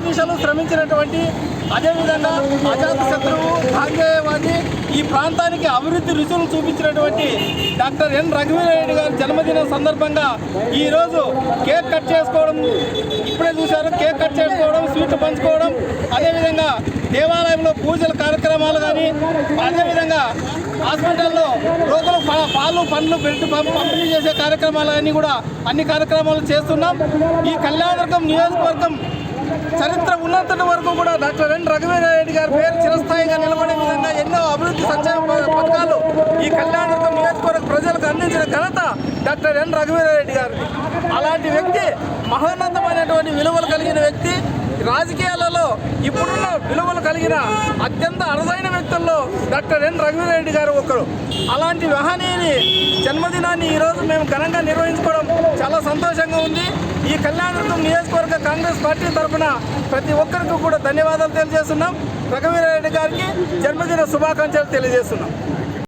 నిమిషాలు శ్రమించినటువంటి అదేవిధంగా అజాత శత్రువు గాంధేయవాది ఈ ప్రాంతానికి అభివృద్ధి రుచులు చూపించినటువంటి డాక్టర్ ఎన్ రఘువీరెడ్డి గారి జన్మదినం సందర్భంగా ఈరోజు కేక్ కట్ చేసుకోవడం ఇప్పుడే చూశారు. కేక్ కట్ చేసుకోవడం స్వీట్లు పంచుకోవడం అదేవిధంగా దేవాలయంలో పూజల కార్యక్రమాలు కానీ అదేవిధంగా హాస్పిటల్లో రోగులు పా- పండ్లు బెల్ట్ పంపిణీ చేసే కార్యక్రమాలు అన్నీ కూడా అన్ని కార్యక్రమాలు చేస్తున్నాం. ఈ కళ్యాణదుర్గం నియోజకవర్గం చరిత్ర ఉన్నంతటి వరకు కూడా డాక్టర్ ఎన్ రఘువీరారెడ్డి గారి పేరు చిరస్థాయిగా నిలబడే విధంగా ఎన్నో అభివృద్ధి సంక్షేమ పథకాలు ఈ కళ్యాణదుర్గం నియోజకవర్గ ప్రజలకు అందించిన ఘనత డాక్టర్ ఎన్ రఘువీరారెడ్డి గారు అలాంటి వ్యక్తి మహోన్నతమైనటువంటి విలువలు కలిగిన వ్యక్తి రాజకీయాల్లో ఇప్పుడున్న విలువలు కలిగిన అత్యంత అరుదైన వ్యక్తుల్లో డాక్టర్ ఎన్ రఘువీరెడ్డి గారు ఒకరు. అలాంటి మహనీయుని జన్మదినాన్ని ఈరోజు మేము ఘనంగా నిర్వహించుకోవడం చాలా సంతోషంగా ఉంది. ఈ కళ్యాణదుర్గం నియోజకవర్గ కాంగ్రెస్ పార్టీ తరఫున ప్రతి ఒక్కరికి కూడా ధన్యవాదాలు తెలియజేస్తున్నాం. రఘువీరెడ్డి గారికి జన్మదిన శుభాకాంక్షలు తెలియజేస్తున్నాం.